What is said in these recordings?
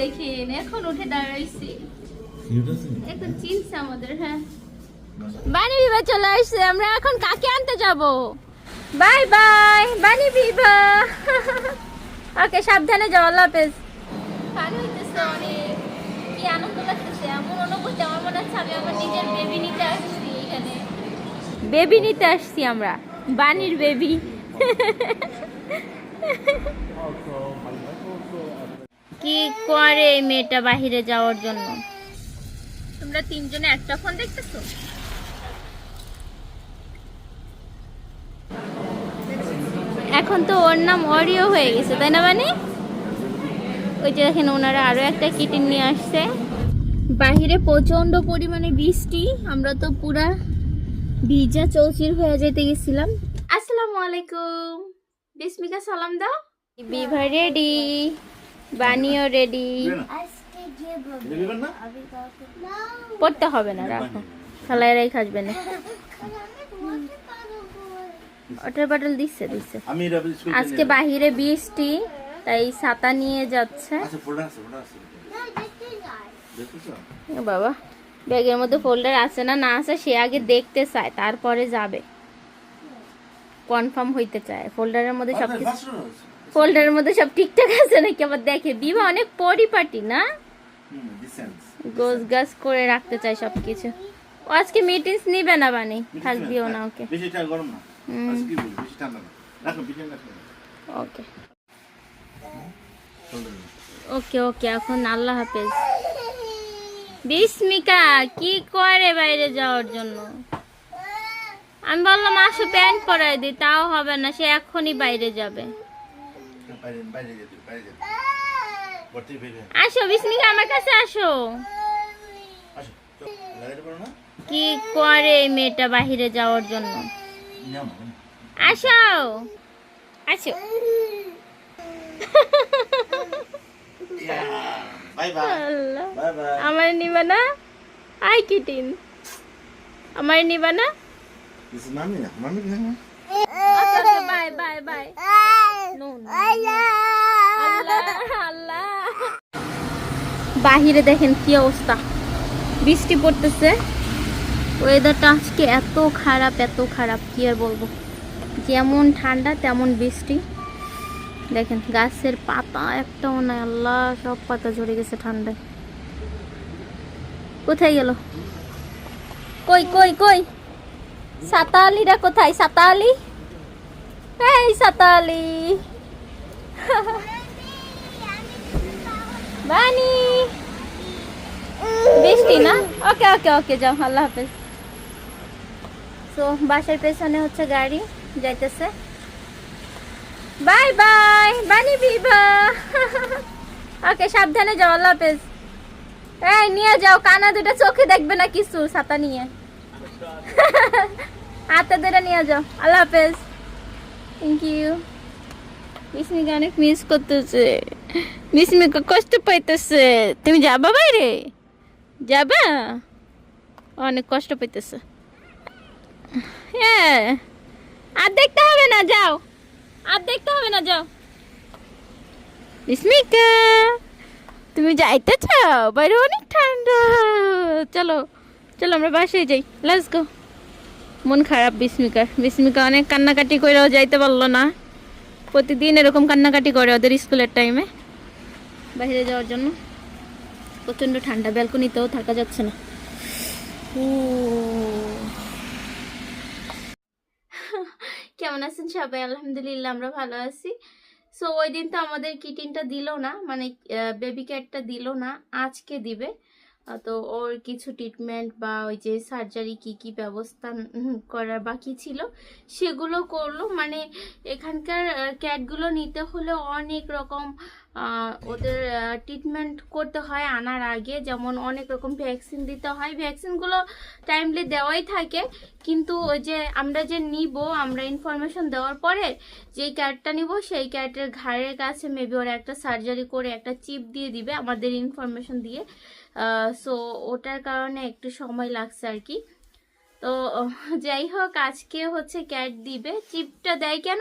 দেখেন এখন উঠে দাঁড়াইছি। এখন চিনছে আমাদের হ্যাঁ। বানি বিবা চলে আসছে আমরা এখন কাকে আনতে যাব? বাই বাই বানি বিবা ওকে সাবধানে যাও আল্লাহ হাফেজ। ভালো হইতেছে অনেক। কি আনন্দ লাগতেছে এমন অনুভূতি আমার মনে হচ্ছে আমি আমার নিজের বেবি নিতে আসছি এখানে। বেবি নিতে আসছি আমরা বানির বেবি কি করে এই মেয়েটা বাহিরে যাওয়ার জন্য? তোমরা তিনজনে একটা ফোন দেখতেছো? এখন তো ওর নাম অরিও হয়ে গেছে তাই না মানে ওই যে দেখেন ওনারা আরও একটা কিটিন নিয়ে আসছে। বাহিরে প্রচণ্ড পরিমাণে বৃষ্টি আমরা তো পুরা ভিজা চৌচির হয়ে যেতে গেছিলাম। আসসালামু আলাইকুম। বিস্মিকা সালাম দাও। বিভা রেডি। বানিও রেডি। পড়তে হবে না রাখো। খালাইরাই খাসবে না। অটল পাটল দিচ্ছে দিচ্ছে। আজকে বাহিরে বৃষ্টি তাই ছাতা নিয়ে যাচ্ছে। আচ্ছা বাবা ব্যাগের মধ্যে ফোল্ডার আছে না না আছে সে আগে দেখতে চায় তারপরে যাবে। কনফার্ম হইতে চায়। ফোল্ডারের মধ্যে সব কিছু ফোল্ডারের মধ্যে সব ঠিকঠাক আছে নাকি? আবার দেখে বিবা অনেক পরিপাটি না? গোছ গাছ করে রাখতে চায় সব কিছু ও আজকে মিটিংস নিবে না বানি? থাকবিও না ওকে। বেশি গরম না। আজকে কি বেশি ঠান্ডা না। রাখো ওকে। ওকে ওকে এখন আল্লাহ হাফেজ। বিস্মিকা কি করে বাইরে যাওয়ার জন্য? আমি বললাম আসো প্যান্ট পরাই দিই তাও হবে না সে এখনই বাইরে যাবে। আসো বিস্মিকা আমার কাছে আসো। কি করে এই মেয়েটা বাহিরে যাওয়ার জন্য। আসো। আসো। আমার নিবা না? I kitten. আমার নিবা না? দিস ইজ মামি না? মামি না? Bye bye bye. বাহিরে দেখেন কি অবস্থা। বৃষ্টি পড়তেছে। ওয়েদারটা আজকে এত খারাপ এত খারাপ কি আর বলব? যেমন ঠান্ডা তেমন বৃষ্টি। দেখেন গাছের পাতা একটাও নাই আল্লাহ সব পাতা ঝরে গেছে ঠান্ডায়। কোথায় গেল? কই কই কই? সাতালিরা কোথায়? সাতালি? এই সাতালি বানি বৃষ্টি না ওকে ওকে ওকে যাও আল্লাহ হাফেজ তো বাসার পেছনে হচ্ছে গাড়ি, যাইতেছে। বাই বাই বানি বিবা ওকে সাবধানে যাও, আল্লাহ হাফেজ। এই, নিয়ে যাও, কানা দুটো চোখে দেখবে না কিছু, ছাতা নিয়ে। হাতে ধরে নিয়ে যাও, আল্লাহ হাফেজ। থ্যাংক ইউ বিস্মিকা অনেক মিস করতেছে। বিস্মিকা কষ্ট পাইতেছে। তুমি যাবা বাইরে? যাবা? অনেক কষ্ট পাইতেছে। হ্যাঁ। আর দেখতে হবে না, যাও। আর দেখতে হবে না, যাও। বিস্মিকা তুমি যাইতে চাও? বাইরে অনেক ঠান্ডা। চলো চলো আমরা বাসায় যাই। লেটস গো মন খারাপ বিস্মিকার। বিস্মিকা অনেক কান্নাকাটি করেও যাইতে পারল না। প্রতিদিন এরকম কান্নাকাটি করে ওদের স্কুলের টাইমে বাইরে যাওয়ার জন্য। প্রচণ্ড ঠান্ডা, ব্যালকনিতেও থাকা যাচ্ছে না। কেমন আছেন সবাই? আলহামদুলিল্লাহ, আমরা ভালো আছি। সো ওই দিন তো আমাদের কিটিনটা দিল না মানে বেবি ক্যাটটা দিল না, আজকে দিবে। তো ওর কিছু ট্রিটমেন্ট বা ওই যে সার্জারি কি কি ব্যবস্থা করা করার বাকি ছিল, সেগুলো করল। মানে এখানকার ক্যাটগুলো নিতে হলে অনেক রকম ওদের ট্রিটমেন্ট করতে হয় আনার আগে। যেমন অনেক রকম ভ্যাকসিন দিতে হয়। ভ্যাকসিনগুলো টাইমলি দেওয়াই থাকে। কিন্তু ওই যে আমরা যে নিব, আমরা ইনফরমেশন দেওয়ার পরে যেই ক্যাটটা নিব, সেই ক্যাটের ঘাড়ের কাছে মেবি ওরা একটা সার্জারি করে একটা চিপ দিয়ে দিবে আমাদের ইনফরমেশন দিয়ে। সো ওটার কারণে একটু সময় লাগছে আর কি। তো, যাই হোক, আজকে হচ্ছে ক্যাট দিবে। চিপটা দেয় কেন?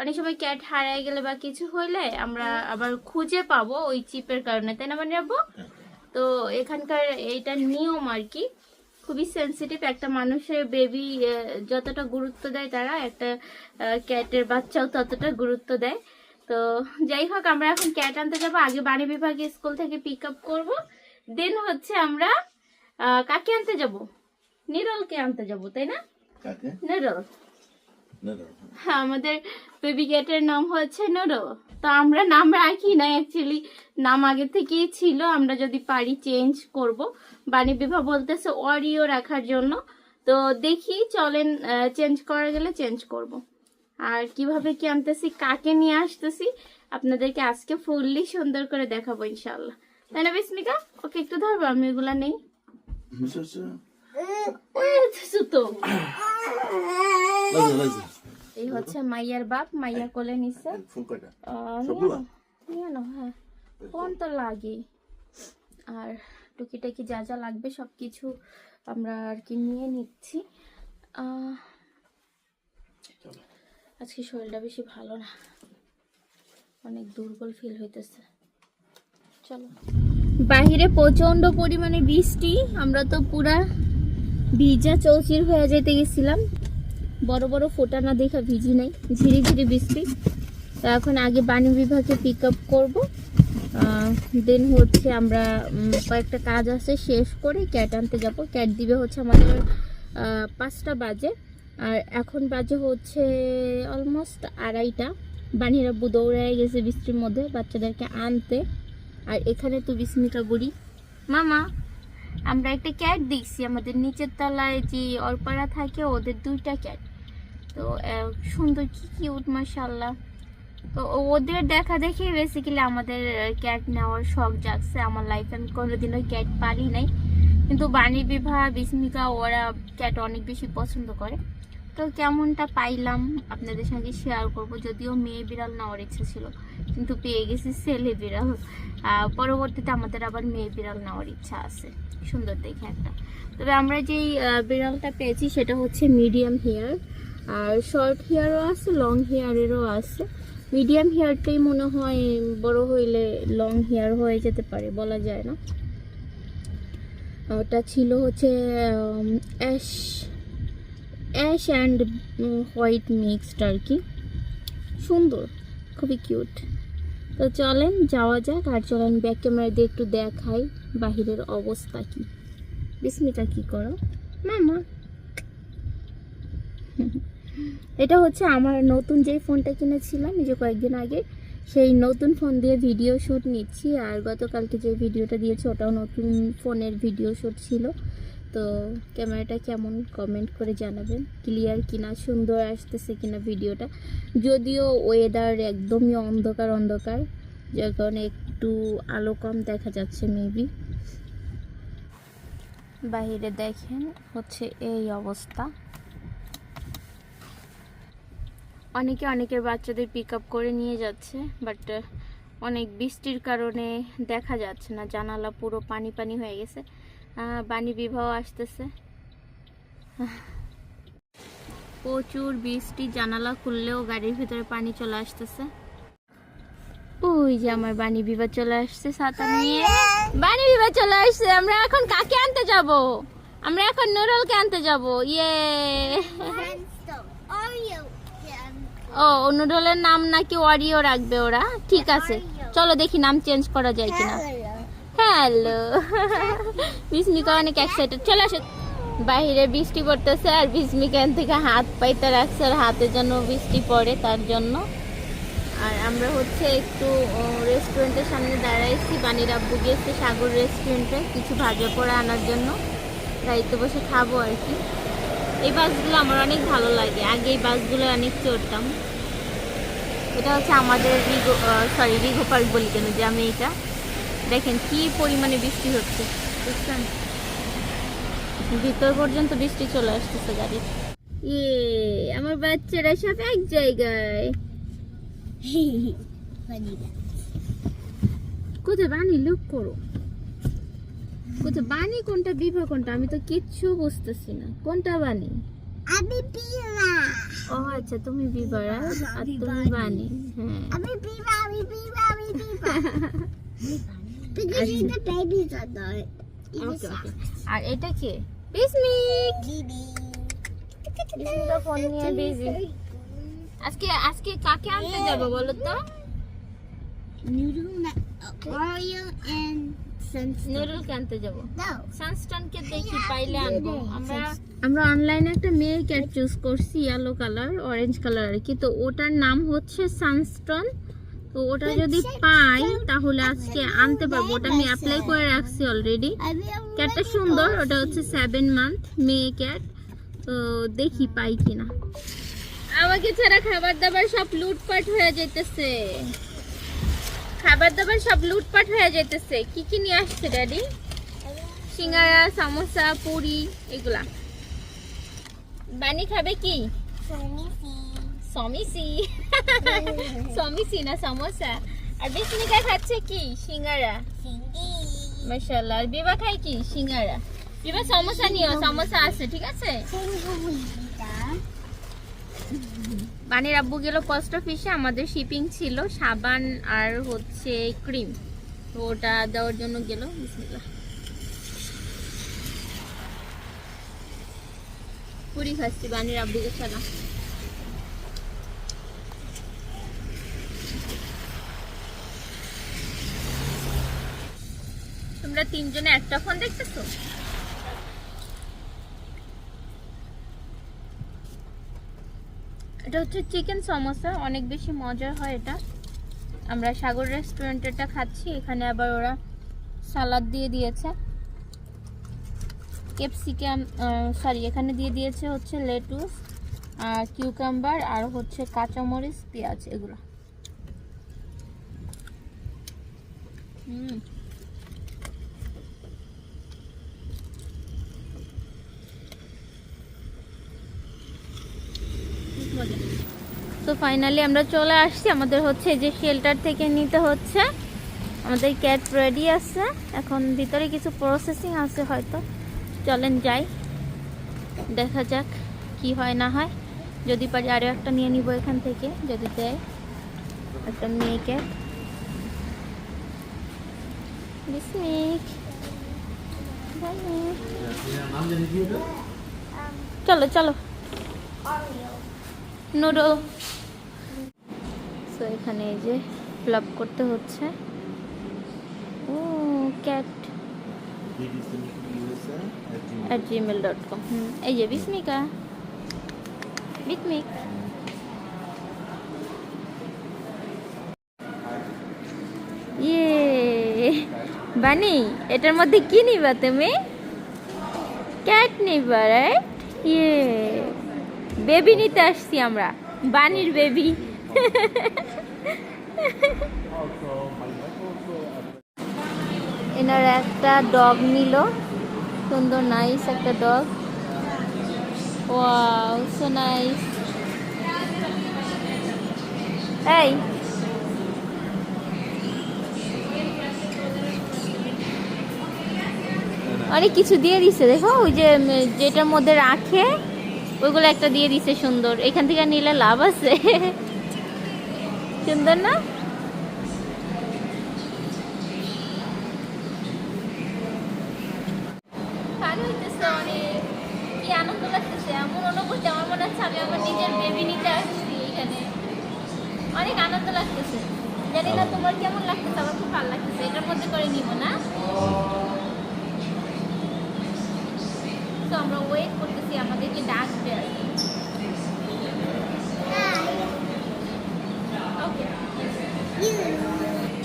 অনেক সময় ক্যাট হারায় গেলে বা কিছু হইলে আমরা আবার খুঁজে পাবো ওই চিপের কারণে তাই না মানে যাব তো এখানকার এইটা নিয়ম আর কি। খুবই সেন্সিটিভ একটা মানুষের বেবি যতটা গুরুত্ব দেয় তারা একটা ক্যাটের বাচ্চাও ততটা গুরুত্ব দেয়। তো যাই হোক আমরা এখন ক্যাট আনতে যাব। আগে বাণী বিভাগে স্কুল থেকে পিক আপ করব। দেন হচ্ছে আমরা কাকে আনতে যাব? নিরলকে আনতে যাব তাই না? নিরল। হ্যাঁ, আমাদের বেবি ক্যাটের নাম হচ্ছে নোরো তো আমরা নাম রাখি না অ্যাকচুয়ালি নাম আগে থেকেই ছিল আমরা যদি পারি চেঞ্জ করব। বাণী বিভা বলতেছে অরিও রাখার জন্য। তো দেখি চলেন চেঞ্জ করা গেলে চেঞ্জ করব। আর কীভাবে কি আনতেছি কাকে নিয়ে আসতেছি আপনাদেরকে আজকে ফুললি সুন্দর করে দেখাবো ইনশাল্লাহ তাই না বিস্মিকা ওকে একটু ধরবো আমি এগুলা নেই। মিশো এই হচ্ছে মাইয়ার বাপ মাইয়া কোলে? নিয়ে নাও, হ্যাঁ। ফোন তো লাগে আর টুকিটাকি যা যা লাগবে সব কিছু আমরা আর কি নিয়ে নিচ্ছি। আজকে শরীরটা বেশি ভালো না। অনেক দুর্বল ফিল হইতেছে। চলো। বাহিরে প্রচণ্ড পরিমাণে বৃষ্টি। আমরা তো পুরা ভিজা চৌচির হয়ে যেতে গেছিলাম। বড় বড় ফোটা না দেখা ভিজি নাই, ঝিরি ঝিরি বৃষ্টি। তো এখন আগে বাণী বিভাগে পিক আপ করব। দেন হচ্ছে আমরা কয়েকটা কাজ আছে, শেষ করে ক্যাট আনতে যাব। ক্যাট দিবে হচ্ছে আমাদের পাঁচটা বাজে। আর এখন বাজে হচ্ছে অলমোস্ট আড়াইটা। বানিরা দৌড়ায় গেছে বৃষ্টির মধ্যে বাচ্চাদেরকে আনতে। আর এখানে তো বিস্মিকা বুড়ি মামা আমরা একটা ক্যাট দেখছি, আমাদের নিচের তলায় যে অরপাড়া থাকে, ওদের দুইটা ক্যাট। তো সুন্দর, কি কিউট মাসাল্লাহ তো, ওদের দেখা দেখে বেসিক্যালি আমাদের ক্যাট নেওয়ার শখ জাগছে। আমার লাইফে আমি কোনোদিনও ক্যাট পারি নাই। কিন্তু বাণী বিভা বিস্মিকা ওরা ক্যাট অনেক বেশি পছন্দ করে। তো কেমনটা পাইলাম আপনাদের সঙ্গে শেয়ার করব, যদিও মেয়ে বিড়াল নেওয়ার ইচ্ছা ছিল। কিন্তু পেয়ে গেছি ছেলে বিড়াল। পরবর্তীতে আমাদের আবার মেয়ে বিড়াল নেওয়ার ইচ্ছা আছে। সুন্দর দেখে একটা। তবে আমরা যেই বিড়ালটা পেয়েছি সেটা হচ্ছে মিডিয়াম হেয়ার আর শর্ট হেয়ারও আছে লং হেয়ারেরও আছে। মিডিয়াম হেয়ারটাই মনে হয় বড় হইলে লং হেয়ার হয়ে যেতে পারে, বলা যায় না। ওটা ছিল হচ্ছে ash ash and white mixed আর কি। সুন্দর, খুবই কিউট তো চলেন, যাওয়া যাক, আর চলেন ব্যাক ক্যামেরা দিয়ে একটু দেখাই বাহিরের অবস্থা কি। বিস্মিতা কি করো? মামা। এটা হচ্ছে আমার নতুন যেই ফোনটা কিনেছিলাম, এই যে কয়েকদিন আগে, সেই নতুন ফোন দিয়ে ভিডিও শ্যুট নিচ্ছি, আর গতকালকে যে ভিডিওটা দিয়েছি, ওটাও নতুন ফোনের ভিডিও শ্যুট ছিল। তো ক্যামেরাটা কেমন কমেন্ট করে জানাবেন? ক্লিয়ার কিনা? সুন্দর আসতেছে কিনা ভিডিওটা? যদিও ওয়েদার একদমই অন্ধকার অন্ধকার। যার কারণে একটু আলো কম দেখা যাচ্ছে মেবি বাইরে দেখেন হচ্ছে এই অবস্থা। অনেকে অনেকের বাচ্চাদের পিক করে নিয়ে যাচ্ছে বাট অনেক বৃষ্টির কারণে দেখা যাচ্ছে না। জানালা পুরো পানি পানি হয়ে গেছে। বাণী বিবাহ আসতেছে। প্রচুর বৃষ্টি জানালা খুললেও গাড়ির ভিতরে পানি চলে আসতেছে। ওই যে আমার বাণী বিবাহ চলে আসছে ছাতা নিয়ে। বাণী বিবাহ চলে আসছে আমরা এখন কাকে আনতে যাব? আমরা এখন নুরলকে আনতে যাব। ইয়ে। ও নুডলের নাম নাকি অরিও রাখবে ওরা। ঠিক আছে চলো দেখি নাম চেঞ্জ করা যায় কিনা। হ্যালো। বিস্মিকা অনেক এক্সাইটেড চলে আসো। বাইরে বৃষ্টি পড়তেছে আর বিস্মিকা থেকে হাত পাইতে রাখছে আর হাতে যেন বৃষ্টি পড়ে তার জন্য। আর আমরা হচ্ছে একটু রেস্টুরেন্টের সামনে দাঁড়াইছি। বানির আব্বু গিয়েছে সাগর রেস্টুরেন্টে কিছু ভাজা পোড়া আনার জন্য। গাড়িতে বসে খাব আর কি। এই বাসগুলো আমার অনেক ভালো লাগে। আগে এই বাসগুলো অনেক চড়তাম। এটা হচ্ছে আমাদের রিগো সরি রিগো বলি কেন যে আমি এটা। দেখেন কি পরিমাণে বৃষ্টি হচ্ছে বুঝছেন? ভিতর পর্যন্ত বৃষ্টি চলে আসতেছে গাড়ির ইয়ে আমার বাচ্চারা সব এক জায়গায়। কোথায় বানি লুক করো। কোথায় বানি কোনটা বিভা কোনটা? আমি তো কিচ্ছু বুঝতেছি না। কোনটা বানি আমি পিলা ও আচ্ছা তুমি বিবারা আর তুমি বানি হ্যাঁ। আমি পিলা আমি আমি পিলা আর এটা কে? বিসমিক ফোন নিয়ে বিজি আজকে আজকে কাকে আনতে যাব বলো তো? আমরা অনলাইনে একটা মেয়ে ক্যাট চুজ করছি ইয়েলো কালার অরেঞ্জ কালার আর কি। তো ওটার নাম হচ্ছে সানস্টন তো ওটা যদি পাই, তাহলে আজকে আনতে পারব। ওটা আমি অ্যাপ্লাই করে রাখছি অলরেডি ক্যাটটা সুন্দর, ওটা হচ্ছে সেভেন মান্থ মেয়ে ক্যাট তো দেখি পাই কিনা। আমাকে ছাড়া খাবার দাবার সব লুটপাট হয়ে যেতেছে খাবার দাবার সব লুটপাট হয়ে যেতেছে কি কি নিয়ে আসছে ড্যাডি সিঙ্গারা, সামোসা, পুরি, এগুলা। বানি খাবে কি? সমিসি সমিসি না সমোসা। আর বিস্মিকা খাচ্ছে কি? সিঙ্গারা। মাশাআল্লাহ। আর বিবা কি? সিঙ্গারা। বিবা সমোসা নিও সমোসা আছে ঠিক আছে? বানির আব্বু গেল পোস্ট অফিসে আমাদের শিপিং ছিল সাবান আর হচ্ছে ক্রিম তো ওটা দেওয়ার জন্য গেল বিসমিল্লাহ। পুরি খাচ্ছি বানির আব্বুকে ছাড়া তোমরা তিনজনে একটা ফোন দেখতেছো? এটা হচ্ছে চিকেন সমোসা, অনেক বেশি মজার হয় এটা। আমরা সাগর রেস্টুরেন্টেরটা খাচ্ছি, এখানে আবার ওরা সালাদ দিয়ে দিয়েছে। ক্যাপসিকাম সরি এখানে দিয়ে দিয়েছে হচ্ছে লেটুস, আর কিউকাম্বার, আর হচ্ছে কাঁচামরিচ, পেঁয়াজ, এগুলো। হুম। তো ফাইনালি আমরা চলে আসছি। আমাদের হচ্ছে যে শেল্টার থেকে নিতে হচ্ছে। আমাদের ক্যাট রেডি আছে। এখন ভিতরে কিছু প্রসেসিং আছে হয়তো। চলেন যাই। দেখা যাক কি হয় না হয়। যদি পারি আরও একটা নিয়ে নিব এখান থেকে যদি দেয়। একটা মেয়ে ক্যাট চলো চলো। নুডল সো এখানে এই যে ফ্লাপ করতে হচ্ছে। ও cat at Gmail dot com এই যে বিস্মিকা। বিস্মিক। ইয়ে বানি, এটার মধ্যে কি নিবা তুমি? ক্যাট নিবা রাইট ইয়ে বেবি নিতে আসছি আমরা, বানির বেবি এনারা একটা ডগ নিল। সুন্দর নাইস একটা ডগ। সো নাইস এই। অনেক কিছু দিয়ে দিছে, দেখো, ওই যে যেটার মধ্যে রাখে, ওইগুলো একটা দিয়ে দিছে সুন্দর। এখান থেকে নিলে লাভ আছে। সুন্দর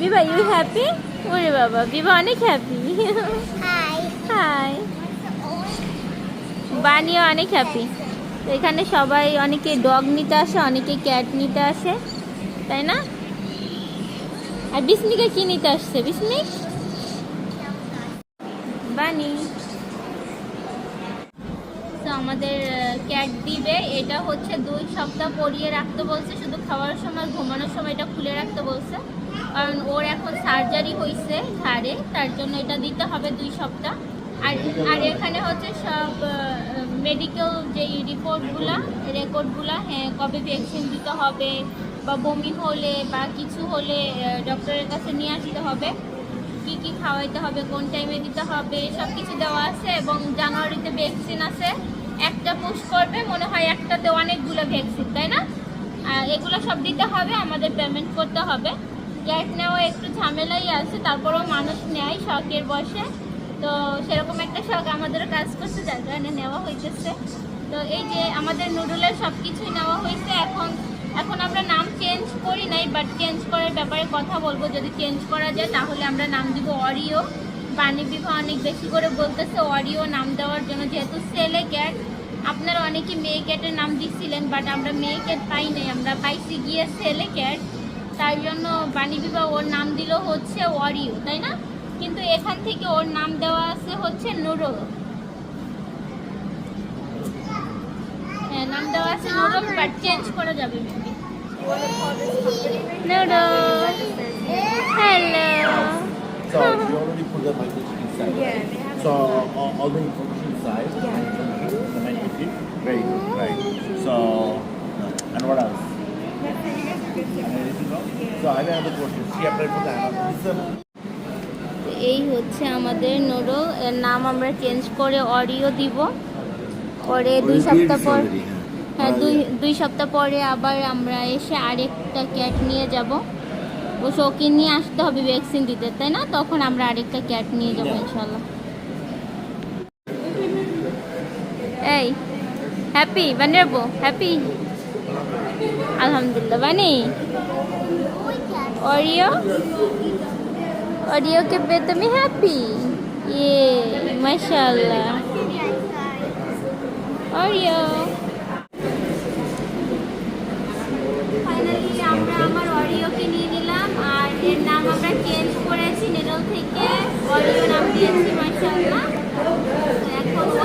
বিবা ইউ হ্যাপি ওরে বাবা বিবা অনেক হ্যাপি Hi. হাই বানিও অনেক হ্যাপি এখানে সবাই অনেকে ডগ নিতে আসে অনেকে ক্যাট নিতে আসে তাই না? আর বিস্মিকা কি নিতে আসছে বিস্মিক বানি। তো আমাদের ক্যাট দিবে। এটা হচ্ছে দুই সপ্তাহ পরিয়ে রাখতে বলছে শুধু খাওয়ার সময় ঘুমানোর সময় এটা খুলে রাখতে বলছে। কারণ ওর এখন সার্জারি হয়েছে ঘাড়ে, তার জন্য এটা দিতে হবে দুই সপ্তাহ। আর আর এখানে হচ্ছে সব মেডিকেল যে রিপোর্টগুলো রেকর্ডগুলো হ্যাঁ কবে ভ্যাকসিন দিতে হবে বা বমি হলে বা কিছু হলে ডক্টরের কাছে নিয়ে আসতে হবে। কি কি খাওয়াইতে হবে, কোন টাইমে দিতে হবে সব কিছু দেওয়া আছে এবং জানুয়ারিতে ভ্যাকসিন আছে। একটা পুশ করবে, মনে হয় একটাতে অনেকগুলো ভ্যাকসিন তাই না? এগুলো সব দিতে হবে, আমাদের পেমেন্ট করতে হবে। গ্যাস নেওয়া একটু ঝামেলাই আছে, তারপরেও মানুষ নেয় শখের বসে। তো সেরকম একটা শখ আমাদেরও কাজ করছে, যার কারণে নেওয়া হইতেছে। তো এই যে আমাদের নুডলের সব কিছুই নেওয়া হয়েছে এখন এখন আমরা নাম চেঞ্জ করি নাই বাট চেঞ্জ করার ব্যাপারে কথা বলব। যদি চেঞ্জ করা যায়, তাহলে আমরা নাম দিব অরিও বাণী বিভা অনেক বেশি করে বলতেছে অরিও নাম দেওয়ার জন্য। যেহেতু সেলে ক্যাট আপনারা অনেকে মেয়ে ক্যাটের নাম দিচ্ছিলেন বাট আমরা মেয়ে ক্যাট পাই নাই। আমরা পাইছি গিয়ে সেলে ক্যাট তাই জন্য বাণীবিবা ওর নাম দিল হচ্ছে ওয়ারিও তাই না? কিন্তু এখান থেকে ওর নাম দেওয়া আছে হচ্ছে নুরুল হ্যাঁ, নাম দেওয়া আছে নুরুল চেঞ্জ করা যাবে। So, এই হচ্ছে আমাদের নুরুল এর নাম আমরা চেঞ্জ করে অরিও দিব। পরে দুই সপ্তাহ পর হ্যাঁ। দুই দুই সপ্তাহ পরে আবার আমরা এসে আরেকটা ক্যাট নিয়ে যাব। ও ওকে নিয়ে আসতে হবে ভ্যাকসিন দিতে তাই না? তখন আমরা আরেকটা ক্যাট নিয়ে যাব ইনশাল্লাহ এই হ্যাপি বানাবো হ্যাপি আলহামদুলিল্লাহ বানি অরিও অরিও के पे तुम्हें हैप्पी ये माशाल्लाह অরিও ফাইনালি আমরা আমার অরিওকে নিয়ে নিলাম আর এর নাম আমরা চেঞ্জ করেছি নেরল থেকে অরিও নাম দিয়েছি মাশাআল্লাহ তো এখন ও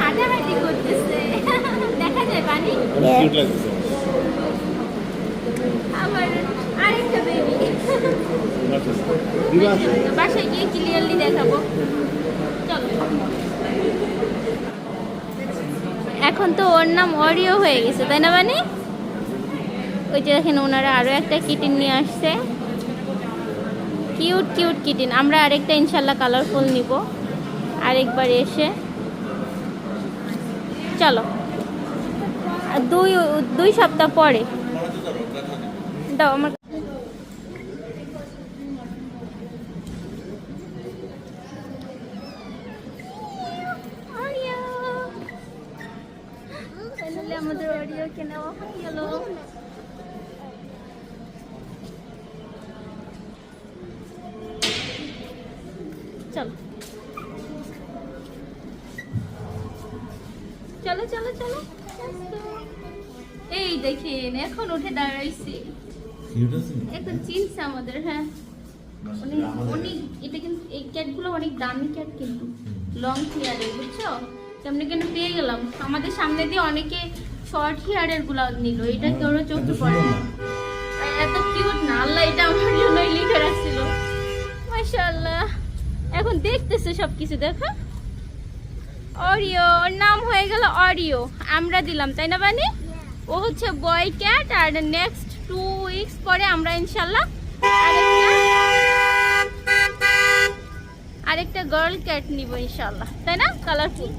হাঁটাহাঁটি করতেছে। দেখা যায় পানি Cute like this. আবার আরেকটা বেবি বাসায় গিয়ে ক্লিয়ারলি দেখাবো। চলো। এখন তো ওর নাম অরিও হয়ে গেছে তাই না মানে ওই যে দেখেন ওনারা আরও একটা কিটিন নিয়ে আসছে। কিউট কিউট কিটিন আমরা আরেকটা ইনশাল্লাহ কালারফুল নিব। আরেকবার এসে চলো। দুই দুই সপ্তাহ পরে। দাও আমার আমাদের হ্যাঁ। অনেক অনেক এটা কিন্তু এই ক্যাটগুলো অনেক দামি ক্যাট কিন্তু। লং হেয়ারের বুঝছ? তেমনি কেন পেয়ে গেলাম। আমাদের সামনে দিয়ে অনেকে শর্ট হেয়ারেরগুলো নিল। এটা কেউ চোখে পড়ে? না। এত কিউট না আল্লাহ এটা আমার জন্যই লিখে রাখছিল। মাশাআল্লাহ। এখন দেখতেছে সব কিছু দেখো। অরিও ওর নাম হয়ে গেল অরিও আমরা দিলাম তাই না বানি? ও হচ্ছে বয় ক্যাট আর নেক্সট টু উইকস পরে আমরা ইনশাল্লাহ আরেকটা আরেকটা গার্ল ক্যাট নিব ইনশাল্লাহ তাই না? কালারফুল